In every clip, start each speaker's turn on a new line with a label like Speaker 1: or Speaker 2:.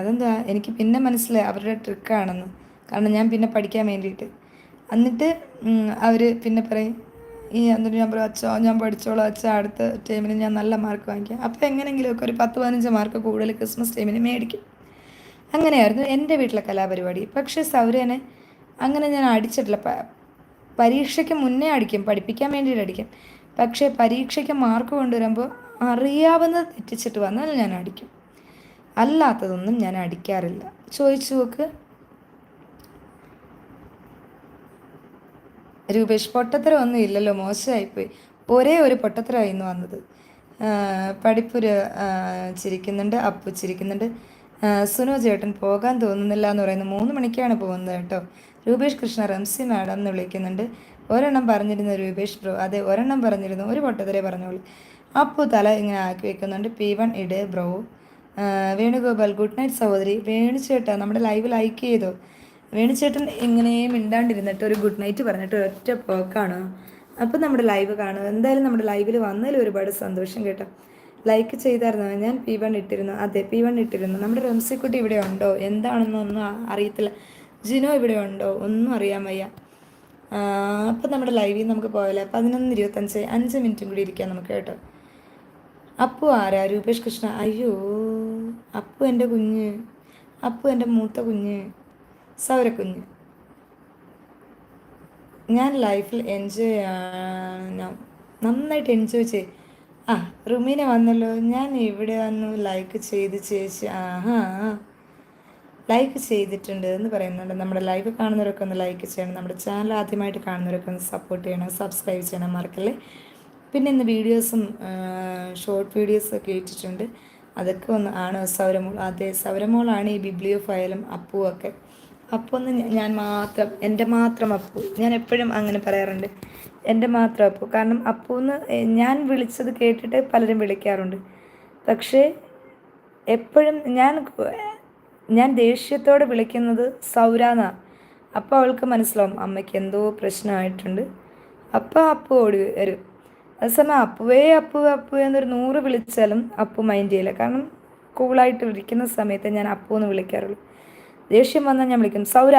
Speaker 1: അതെന്താ? എനിക്ക് പിന്നെ മനസ്സിലായി അവരുടെ ട്രിക്കാണെന്ന്. കാരണം ഞാൻ പിന്നെ പഠിക്കാൻ വേണ്ടിയിട്ട്. എന്നിട്ട് അവർ പിന്നെ പറയും ഈ എന്നിട്ട് ഞാൻ പറയും അച്ഛോ ഞാൻ പഠിച്ചോളാം അച്ഛ അടുത്ത ടൈമിന് ഞാൻ നല്ല മാർക്ക് വാങ്ങിക്കാം. അപ്പോൾ എങ്ങനെയെങ്കിലുമൊക്കെ ഒരു പത്ത് പതിനഞ്ച് മാർക്ക് കൂടുതൽ ക്രിസ്മസ് ടൈമിന് മേടിക്കും. അങ്ങനെയായിരുന്നു എന്റെ വീട്ടിലെ കലാപരിപാടി. പക്ഷേ സൗരനെ അങ്ങനെ ഞാൻ അടിച്ചിട്ടില്ല. പരീക്ഷയ്ക്ക് മുന്നേ അടിക്കും പഠിപ്പിക്കാൻ വേണ്ടിയിട്ട് അടിക്കും. പക്ഷേ പരീക്ഷയ്ക്ക് മാർക്ക് കൊണ്ടുവരുമ്പോൾ അറിയാവുന്നത് തെറ്റിച്ചിട്ട് വന്നാൽ ഞാൻ അടിക്കും. അല്ലാത്തതൊന്നും ഞാൻ അടിക്കാറില്ല. ചോദിച്ചു നോക്ക്. രൂപേഷ് പൊട്ടത്തരം ഒന്നും ഇല്ലല്ലോ മോശമായിപ്പോയി. ഒരേ ഒരു പൊട്ടത്തരമായിരുന്നു വന്നത്. പഠിപ്പുര് ചിരിക്കുന്നുണ്ട് അപ്പു ചിരിക്കുന്നുണ്ട്. സുനോ ചേട്ടൻ പോകാൻ തോന്നുന്നില്ല എന്ന് പറയുന്നത് മൂന്ന് മണിക്കാണ് പോകുന്നത് കേട്ടോ. രൂപേഷ് കൃഷ്ണ റംസി മാഡം എന്ന് വിളിക്കുന്നുണ്ട്. ഒരെണ്ണം പറഞ്ഞിരുന്ന രൂപേഷ് ബ്രോ. അതെ ഒരെണ്ണം പറഞ്ഞിരുന്നു. ഒരു പൊട്ടത്തരേ പറഞ്ഞോളൂ. അപ്പു തല ഇങ്ങനെ ആക്കി വെക്കുന്നുണ്ട്. പി വൺ ഇട് ബ്രോ. വേണുഗോപാൽ ഗുഡ് നൈറ്റ് സഹോദരി. വേണുചേട്ടാ നമ്മുടെ ലൈവ് ലൈക്ക് ചെയ്തോ. വേണുചേട്ടൻ ഇങ്ങനെ മിണ്ടാണ്ടിരുന്നിട്ട് ഒരു ഗുഡ് നൈറ്റ് പറഞ്ഞിട്ട് ഒറ്റ പോക്കാണ്. അപ്പം നമ്മുടെ ലൈവ് കാണും. എന്തായാലും നമ്മുടെ ലൈവിൽ വന്നതിൽ ഒരുപാട് സന്തോഷം കേട്ടോ. ലൈക്ക് ചെയ്തായിരുന്നു. ഞാൻ പി വൺ ഇട്ടിരുന്നു. അതെ പി വൺ ഇട്ടിരുന്നു. നമ്മുടെ റംസിക്കുട്ടി ഇവിടെ ഉണ്ടോ? എന്താണെന്നൊന്നും അറിയത്തില്ല. ജിനോ ഇവിടെ ഉണ്ടോ? ഒന്നും അറിയാൻ വയ്യ. അപ്പം നമ്മുടെ ലൈവിൽ നമുക്ക് പോയാലേ? പതിനൊന്ന് ഇരുപത്തഞ്ച് അഞ്ച് മിനിറ്റും കൂടി ഇരിക്കാം നമുക്ക് കേട്ടോ. അപ്പു ആരാ? രൂപേഷ് കൃഷ്ണ. അയ്യോ അപ്പു എന്റെ കുഞ്ഞ് അപ്പു എന്റെ മൂത്ത കുഞ്ഞ് സൗരക്കുഞ്ഞ് ഞാൻ ലൈഫിൽ എൻജോയ് നന്നായിട്ട് എൻജോയ് ചെയ്. ആ റുമീന വന്നല്ലോ. ഞാൻ ഇവിടെ വന്നു ലൈക്ക് ചെയ്ത് ചേച്ചി ആഹാ ലൈക്ക് ചെയ്തിട്ടുണ്ട് എന്ന് പറയുന്നുണ്ട്. നമ്മുടെ ലൈവ് കാണുന്നവരൊക്കെ ഒന്ന് ലൈക്ക് ചെയ്യണം. നമ്മുടെ ചാനൽ ആദ്യമായിട്ട് കാണുന്നവരൊക്കെ ഒന്ന് സപ്പോർട്ട് ചെയ്യണം സബ്സ്ക്രൈബ് ചെയ്യണം മറക്കല്ലേ? പിന്നെ ഇന്ന് വീഡിയോസും ഷോർട്ട് വീഡിയോസൊക്കെ ഇട്ടിട്ടുണ്ട്. അതൊക്കെ ഒന്ന് ആണ് സൗരമോൾ. അതെ സൗരമോളാണ് ഈ ബിബ്ലിയോ ഫയലും അപ്പുവൊക്കെ അപ്പോൾ ഒന്ന് ഞാൻ മാത്രം എന്റെ മാത്രം അപ്പു. ഞാൻ എപ്പോഴും അങ്ങനെ പറയാറുണ്ട്. എന്റെ മാത്രം അപ്പു. കാരണം അപ്പൂന്ന് ഞാൻ വിളിച്ചത് കേട്ടിട്ട് പലരും വിളിക്കാറുണ്ട്. പക്ഷേ എപ്പോഴും ഞാൻ ഞാൻ ദേഷ്യത്തോടെ വിളിക്കുന്നത് സൗരാന്ന. അപ്പോൾ അവൾക്ക് മനസ്സിലാവും അമ്മയ്ക്ക് എന്തോ പ്രശ്നമായിട്ടുണ്ട്. അപ്പോൾ അപ്പു ഓടി വരും. അതേസമയം അപ്പുവേ അപ്പു അപ്പു എന്നൊരു നൂറ് വിളിച്ചാലും അപ്പു മൈൻഡ് ചെയ്യില്ല. കാരണം കൂളായിട്ട് ഇരിക്കുന്ന സമയത്ത് ഞാൻ അപ്പു എന്ന് വിളിക്കാറുള്ളൂ. ദേഷ്യം വന്നാൽ ഞാൻ വിളിക്കും സൗര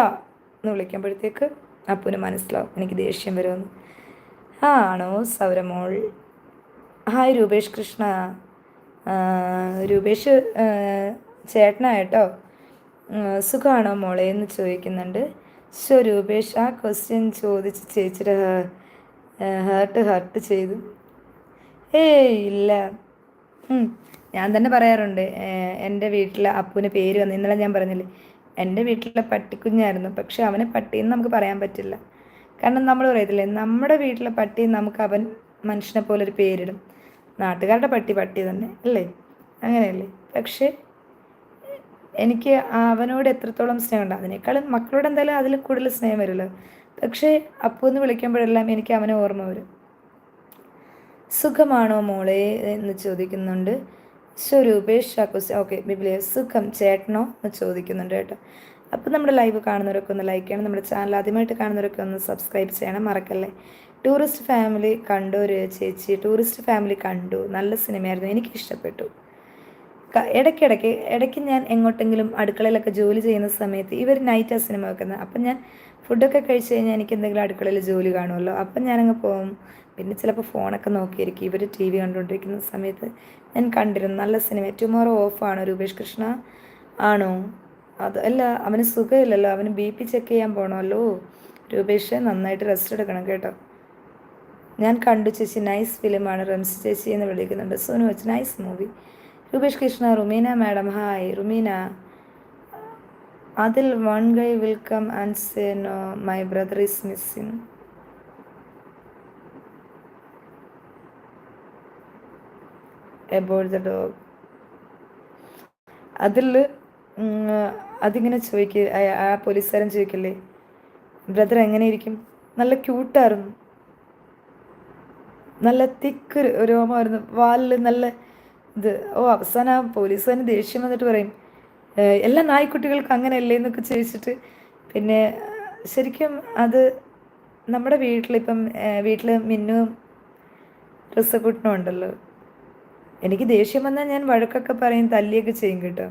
Speaker 1: എന്ന് വിളിക്കുമ്പോഴത്തേക്ക് അപ്പുവിന് മനസ്സിലാവും എനിക്ക് ദേഷ്യം വരുമെന്ന്. ആ ആണോ സൗരമോൾ? ഹായ് രൂപേഷ് കൃഷ്ണ. രൂപേഷ് ചേട്ടനായിട്ടോ? സുഖമാണോ മോളെ എന്ന് ചോദിക്കുന്നുണ്ട്. സോ രൂപേഷ് ആ ക്വസ്റ്റ്യൻ ചോദിച്ച് ചേച്ചിയുടെ ഹേർട്ട് ഹേർട്ട് ചെയ്തു. ഏയ് ഇല്ല. ഞാൻ തന്നെ പറയാറുണ്ട്. എന്റെ വീട്ടിലെ അപ്പുവിന് പേര് വന്നു ഇന്നലെ ഞാൻ പറഞ്ഞില്ലേ എന്റെ വീട്ടിലെ പട്ടിക്കുഞ്ഞായിരുന്നു. പക്ഷെ അവനെ പട്ടിയെന്ന് നമുക്ക് പറയാൻ പറ്റില്ല. കാരണം നമ്മൾ പറയത്തില്ലേ നമ്മുടെ വീട്ടിലെ പട്ടി നമുക്ക് അവൻ മനുഷ്യനെ പോലെ ഒരു പേരിടും. നാട്ടുകാരുടെ പട്ടി പട്ടി തന്നെ അല്ലേ? അങ്ങനെയല്ലേ? പക്ഷേ എനിക്ക് അവനോട് എത്രത്തോളം സ്നേഹമുണ്ട്. അതിനേക്കാളും മക്കളോട് എന്തായാലും അതിൽ കൂടുതൽ സ്നേഹം വരുമല്ലോ. പക്ഷേ അപ്പു എന്ന് വിളിക്കുമ്പോഴെല്ലാം എനിക്ക് അവനെ ഓർമ്മ വരും. സുഖമാണോ മോളെ? എന്ന് ചോദിക്കുന്നുണ്ട്. സ്വരൂപേഷ് ഷാക്കോസ് ഓക്കെ ബിബിലിയ സുഖം ചേട്ടനോ? എന്ന് ചോദിക്കുന്നുണ്ട് കേട്ടോ. അപ്പോൾ നമ്മുടെ ലൈവ് കാണുന്നവരൊക്കെ ഒന്ന് ലൈക്ക് ചെയ്യണം. നമ്മുടെ ചാനൽ ആദ്യമായിട്ട് കാണുന്നവരൊക്കെ ഒന്ന് സബ്സ്ക്രൈബ് ചെയ്യണം. മറക്കല്ലേ. ടൂറിസ്റ്റ് ഫാമിലി കണ്ടു ഒരു ചേച്ചി. ടൂറിസ്റ്റ് ഫാമിലി കണ്ടു. നല്ല സിനിമയായിരുന്നു. എനിക്ക് ഇഷ്ടപ്പെട്ടു. ഇടയ്ക്കിടയ്ക്ക് ഇടയ്ക്ക് ഞാൻ എങ്ങോട്ടെങ്കിലും അടുക്കളയിലൊക്കെ ജോലി ചെയ്യുന്ന സമയത്ത് ഇവർ നൈറ്റ് സിനിമ വെക്കുന്നത്. അപ്പം ഞാൻ ഫുഡൊക്കെ കഴിച്ച് കഴിഞ്ഞാൽ എനിക്ക് എന്തെങ്കിലും അടുക്കളയിൽ ജോലി കാണുമല്ലോ. അപ്പം ഞാനങ്ങ് പോകും. പിന്നെ ചിലപ്പോൾ ഫോണൊക്കെ നോക്കിയിരിക്കും. ഇവർ ടി വി കണ്ടുകൊണ്ടിരിക്കുന്ന സമയത്ത് ഞാൻ കണ്ടിരുന്നു. നല്ല സിനിമ ടുമോറോ ഓഫാണോ രൂപേഷ് കൃഷ്ണ ആണോ? അത് അല്ല അവന് സുഖമില്ലല്ലോ. അവന് ബി പി ചെക്ക് ചെയ്യാൻ പോകണമല്ലോ രൂപേഷ് നന്നായിട്ട് റെസ്റ്റ് എടുക്കണം കേട്ടോ. ഞാൻ കണ്ടു ചേച്ചി. നൈസ് ഫിലിമാണ് റംസ് ചേച്ചി എന്ന് വിളിക്കുന്നുണ്ട്. സോനു വെച്ച് nice movie Rupesh Krishna Rumeena madam hi. Rumeena അതിൽ one guy will come and say no my brother is missing. About the dog. അതിൽ അതിങ്ങനെ ചോദിക്ക ആ പോലീസുകാരൻ ചോദിക്കില്ലേ ബ്രദർ എങ്ങനെ ഇരിക്കും നല്ല ക്യൂട്ടായിരുന്നു. നല്ല തിക്ക് രോമമായിരുന്നു വാലിൽ നല്ല ഇത് ഓ അവസാനം ആ തന്നെ ദേഷ്യം വന്നിട്ട് പറയും എല്ലാ നായ്ക്കുട്ടികൾക്കും അങ്ങനെയല്ലേ എന്നൊക്കെ ചോദിച്ചിട്ട് പിന്നെ ശരിക്കും അത് നമ്മുടെ വീട്ടിലിപ്പം വീട്ടിൽ മിന്നും റിസക്കുട്ടനും ഉണ്ടല്ലോ. എനിക്ക് ദേഷ്യം വന്നാൽ ഞാൻ വഴക്കൊക്കെ പറയും തല്ലിയൊക്കെ ചെയ്യും കേട്ടോ.